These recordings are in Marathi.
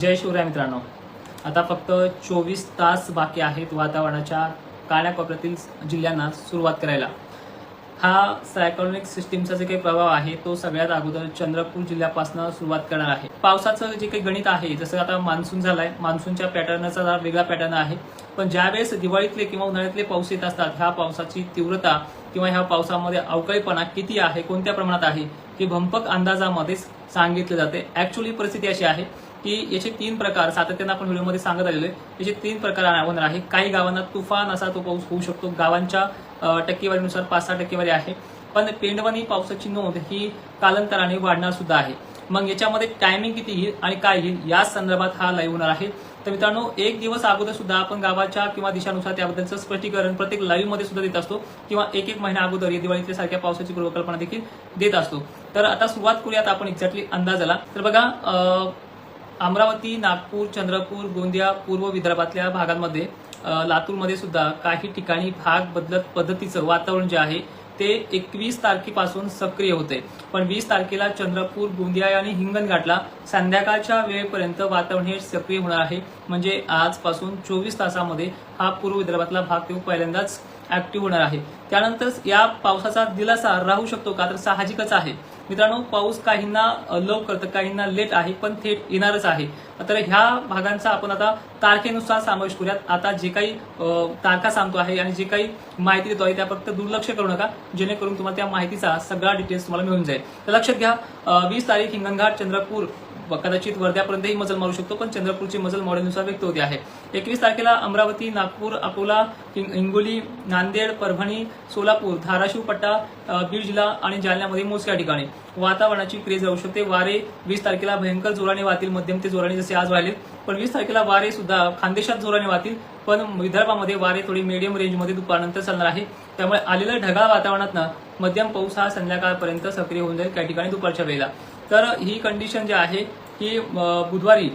जय शिवराय मित्रांनो. आता फक्त चोवीस तास बाकी आहेत वातावरणाच्या काळ्या कोपऱ्यातील जिल्ह्यांना सुरुवात करायला. हा सायक्लॉनिक सिस्टीमचा जे काही प्रभाव आहे तो सगळ्यात अगोदर चंद्रपूर जिल्ह्यापासून सुरुवात करणार आहे. पावसाचं जे काही गणित आहे जसं आता मान्सून झालाय मान्सूनच्या पॅटर्नचा जरा वेगळा पॅटर्न आहे. पण ज्यावेळेस दिवाळीतले किंवा उन्हाळ्यातले पाऊस येत असतात ह्या पावसाची तीव्रता किंवा ह्या पावसामध्ये अवकाळीपणा किती आहे कोणत्या प्रमाणात आहे हे भंपक अंदाजामध्येच सांगितले जाते. ऍक्च्युअली परिस्थिती अशी आहे की याचे तीन प्रकार सातत्यानं आपण व्हिडिओमध्ये सांगत आलेले याचे तीन प्रकार होणार आहे. काही गावांना तुफान असा तो पाऊस होऊ शकतो. गावांच्या टक्केवारीनुसार पाच सहा टक्केवारी आहे. पण पेंडवणी पावसाची नोंद ही कालांतराने वाढणार सुद्धा आहे. मग याच्यामध्ये टायमिंग किती येईल आणि काय येईल? या संदर्भात हा लाईव्ह होणार आहे. तर मित्रांनो एक दिवस अगोदर सुद्धा आपण गावाच्या किंवा दिशानुसार त्याबद्दलचं स्पष्टीकरण प्रत्येक लाईव्हमध्ये सुद्धा देत असतो. किंवा एक एक महिना अगोदर या दिवाळीच्या सारख्या पावसाची पूर्वकल्पना देखील देत असतो. तर आता सुरुवात करूयात आपण एक्झॅक्टली अंदाजाला. तर बघा अमरावती नागपूर चंद्रपूर गोंदिया पूर्व विदर्भातल्या भागांमध्ये लातूरमध्ये सुद्धा काही ठिकाणी भाग बदलत पद्धतीचं वातावरण जे आहे ते एकवीस तारखेपासून सक्रिय होते. पण वीस तारखेला चंद्रपूर गोंदिया आणि हिंगणघाटला संध्याकाळच्या वेळेपर्यंत वातावरण हे सक्रिय होणार आहे. म्हणजे आजपासून चोवीस तासामध्ये हा पूर्व विदर्भातला भाग तो पहिल्यांदाच ऍक्टिव्ह होणार आहे. त्यानंतर या पावसाचा दिलासा राहू शकतो का? तर साहजिकच आहे. मित्रांनो पाऊस काहींना लवकर तर काहींना लेट आहे पण थेट येणारच आहे. तर ह्या भागांचा आपण आता तारखेनुसार समावेश करूयात. आता जे काही तारखा सांगतो आहे आणि जे काही माहिती देतो आहे त्या फक्त दुर्लक्ष करू नका. जेणेकरून तुम्हाला त्या माहितीचा सगळा डिटेल्स तुम्हाला मिळून जाईल. तर लक्षात घ्या वीस तारीख हिंगणघाट चंद्रपूर कदाचित वर्ध्यापर्यंतही मजल मारू शकतो पण चंद्रपूरची मजल मॉडेलनुसार व्यक्त होते आहे. एकवीस तारखेला अमरावती नागपूर अकोला हिंगोली नांदेड परभणी सोलापूर धाराशिव पट्टा बीड जिल्हा आणि जालन्यामध्ये मोजक्या ठिकाणी. वातावरणाची क्रेज राहू शकते. वारे वीस तारखेला भयंकर जोराने वाहतील मध्यम ते जोराने जसे आज वाहिले. पण वीस तारखेला वारे सुद्धा खानदेशात जोराने वाहतील पण विदर्भामध्ये वारे थोडी मीडियम रेंजमध्ये दुपारनंतर चालणार आहे. त्यामुळे आलेल्या ढगाळ वातावरणातनं मध्यम पाऊस हा संध्याकाळपर्यंत सक्रिय होऊन जाईल काही ठिकाणी दुपारच्या वेळेला. तर ही कंडिशन जी आहे की बुधवारी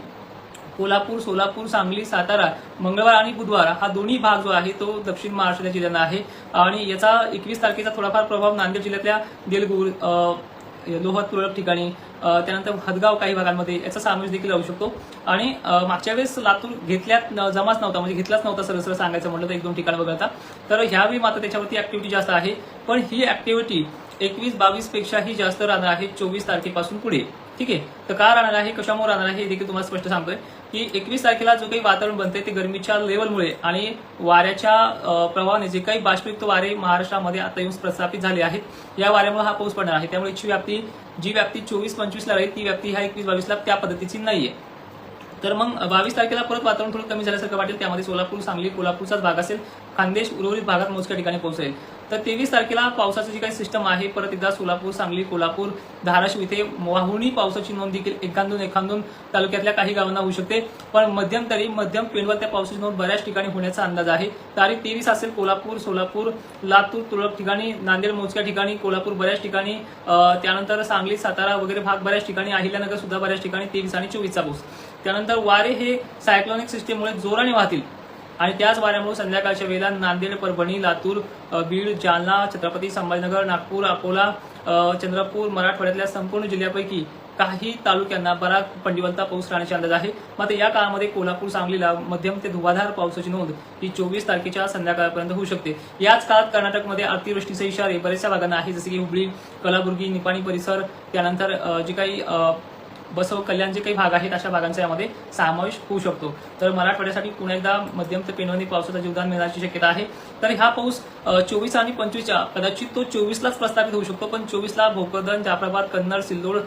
कोल्हापूर सोलापूर सांगली सातारा मंगळवार आणि बुधवार हा दोन्ही भाग जो आहे तो दक्षिण महाराष्ट्राच्या जिल्ह्यांना आहे. आणि याचा एकवीस तारखेचा थोडाफार प्रभाव नांदेड जिल्ह्यातल्या देलगुर लोहत तुरळक ठिकाणी त्यानंतर हदगाव काही भागांमध्ये याचा समावेश देखील राहू शकतो. आणि मागच्या वेळेस लातूर घेतल्यात जमाच नव्हता म्हणजे घेतलाच नव्हता सरळ सरळ सांगायचं म्हटलं तर एक दोन ठिकाण वगळता. तर ह्यावेळी मात्र त्याच्यावरती ऍक्टिव्हिटी जास्त आहे. पण ही ऍक्टिव्हिटी एकवीस बावीस पेक्षाही जास्त राहणार आहे चोवीस तारखेपासून पुढे. ठीक आहे? तर का राहणार आहे? कशामुळे राहणार आहे? हे देखील तुम्हाला स्पष्ट सांगतोय की एकवीस तारखेला जो काही वातावरण बनतंय ते गरमीच्या लेवलमुळे आणि वाऱ्याच्या प्रभावाने जे काही बाष्पयुक्त वारे महाराष्ट्रामध्ये आता येऊन प्रस्थापित झाले आहेत या वाऱ्यामुळे हा पाऊस पडणार आहे. त्यामुळे याची व्याप्ती जी व्याप्ती चोवीस पंचवीसला राहील ती व्याप्ती ह्या एकवीस बावीसला त्या पद्धतीची नाहीये. तर मग बावीस तारखेला परत वातावरण थोडं कमी झाल्यासारखं वाटेल. त्यामध्ये सोलापूर सांगली कोल्हापूरचाच भाग असेल. खानदेश उर्वरित भागात मोजक्या ठिकाणी पोहोचेल तर तेवीस तारखेला पावसाची जी काही सिस्टम आहे परत एकदा सोलापूर सांगली कोल्हापूर धाराशिव इथे वाहुणी पावसाची नोंद देखील एखादून एखादून तालुक्यातल्या काही गावांना होऊ शकते. पण मध्यम तरी मध्यम पेंडवर त्या पावसाची नोंद बऱ्याच ठिकाणी होण्याचा अंदाज आहे. तारीख तेवीस असेल कोल्हापूर सोलापूर लातूर तुरळक ठिकाणी नांदेड मोजक्या ठिकाणी कोल्हापूर बऱ्याच ठिकाणी त्यानंतर सांगली सातारा वगैरे भाग बऱ्याच ठिकाणी अहिल्यानगर सुद्धा बऱ्याच ठिकाणी तेवीस आणि चोवीसचा पाऊस. त्यानंतर वारे हे सायक्लॉनिक सिस्टीममुळे जोराने वाहतील. आणि त्याच वाऱ्यामुळे संध्याकाळच्या वेळेला नांदेड परभणी लातूर बीड जालना छत्रपती संभाजीनगर नागपूर अकोला चंद्रपूर मराठवाड्यातल्या संपूर्ण जिल्ह्यापैकी काही तालुक्यांना बराच पंडिवलता पाऊस राहण्याचे अंदाज आहे. मात्र या काळामध्ये कोल्हापूर सांगलीला मध्यम ते धुवाधार पावसाची नोंद ही चोवीस तारखेच्या संध्याकाळपर्यंत होऊ शकते. याच काळात कर्नाटकमध्ये अतिवृष्टीचे इशारे बरेचशा भागांना आहे जसे की हुबळी कलाबुर्गी निपाणी परिसर त्यानंतर जे काही बसव कल्याण जे काही भाग आहेत अशा भागांचा यामध्ये समावेश होऊ शकतो. तर मराठवाड्यासाठी पुन्हा एकदा मध्यम ते पेनवणी पावसाचं जीवदान मिळण्याची शक्यता आहे. तर हा पाऊस चोवीस आणि पंचवीसच्या कदाचित तो चोवीसलाच प्रस्थापित होऊ शकतो पण चोवीसला भोकरदन जाफराबाद कन्नड सिल्लोड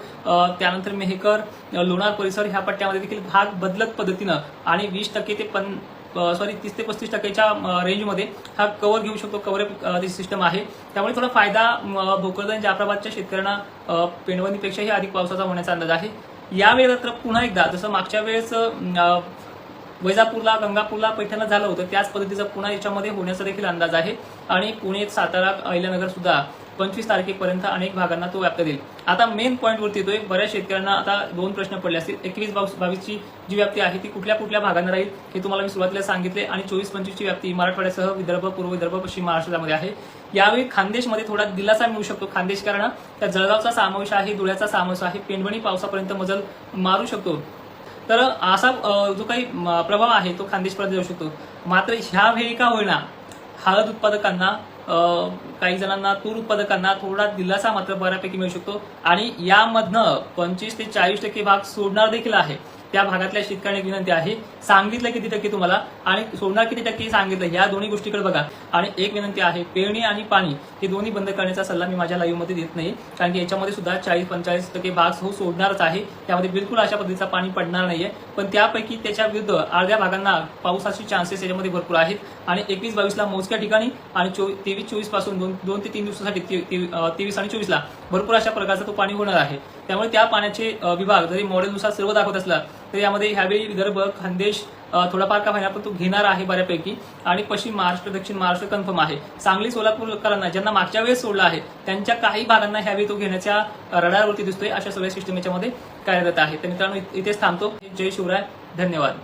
त्यानंतर मेहकर लोणार परिसर ह्या पट्ट्यामध्ये देखील भाग बदलत पद्धतीनं आणि वीस टक्के ते पण सॉरी तीस ते पस्तीस टक्क्याच्या रेंजमध्ये हा कव्हर घेऊ शकतो. कव्हर सिस्टम आहे. त्यामुळे थोडा फायदा भोकरदन भोकरदन जाफराबादच्या शेतकऱ्यांना पेंडवणीपेक्षाही अधिक पावसाचा होण्याचा अंदाज आहे. यावेळेला तर पुन्हा एकदा जसं मागच्या वेळेस वैजापूरला गंगापूरला पैठणला झालं होतं त्याच पद्धतीचा पुन्हा याच्यामध्ये होण्याचा देखील अंदाज आहे. आणि पुणे सातारा अहिल्यानगर सुद्धा पंचवीस तारखेपर्यंत अनेक भागांना तो व्याप्त देईल. आता मेन पॉईंट वरती येतोय बऱ्याच शेतकऱ्यांना आता दोन प्रश्न पडले असतील. एकवीस बावीसची जी व्याप्ती आहे ती कुठल्या कुठल्या भागांना राहील हे तुम्हाला मी सुरुवातीला सांगितले. आणि चोवीस पंचवीसची व्याप्ती मराठवाड्यासह विदर्भ पूर्व विदर्भ पश्चिम महाराष्ट्रामध्ये आहे. यावेळी खानदेशमध्ये थोडा दिलासा मिळू शकतो. खानदेशकरांना त्या जळगावचा समावेश आहे धुळ्याचा समावेश आहे पेंडवणी पावसापर्यंत मजल मारू शकतो. तर असा जो काही प्रभाव आहे तो खानदेशपर्यंत जाऊ शकतो. मात्र ह्या वेळी का होईना हळद उत्पादकांना काही जणांना तूर उत्पादकांना थोडा दिलासा मात्र बऱ्यापैकी मिळू शकतो. आणि यामधनं पंचवीस ते चाळीस टक्के भाग सोडणार देखील आहे. त्या भागातल्या शेतकऱ्यांना विनंती आहे. सांगितलं किती टक्के तुम्हाला आणि सोडणार किती टक्के सांगितलं या दोन्ही गोष्टीकडे बघा. आणि एक विनंती आहे पेरणी आणि पाणी हे दोन्ही बंद करण्याचा सल्ला मी माझ्या लाईव्हमध्ये देत नाही. कारण की याच्यामध्ये सुद्धा चाळीस पंचाळीस टक्के भाग हो सोडणारच आहे. त्यामध्ये बिलकुल अशा पद्धतीचा पाणी पडणार नाहीये. पण त्यापैकी त्याच्या विरुद्ध अर्ध्या भागांना पावसाचे चान्सेस याच्यामध्ये भरपूर आहेत. आणि एकवीस बावीसला मोजक्या ठिकाणी आणि तेवीस चोवीसपासून दोन दोन ते तीन दिवसासाठी तेवीस आणि चोवीसला भरपूर अशा प्रकारचा तो पाणी होणार आहे. त्यामुळे त्या पाण्याचे विभाग जरी मॉडेलनुसार सर्व दाखवत असला तर यामध्ये ह्यावेळी विदर्भ खानदेश थोडाफार का महिना पण तो घेणार आहे बऱ्यापैकी. आणि पश्चिम महाराष्ट्र दक्षिण महाराष्ट्र कन्फर्म आहे. सांगली सोलापूरकरांना ज्यांना मागच्या वेळेस सोडला आहे त्यांच्या काही भागांना ह्यावेळी तो घेण्याच्या रडारवरती दिसतोय अशा सगळ्या सिस्टम याच्यामध्ये कार्यरत आहे. तर मित्रांनो इथेच थांबतो. जय शिवराय. धन्यवाद.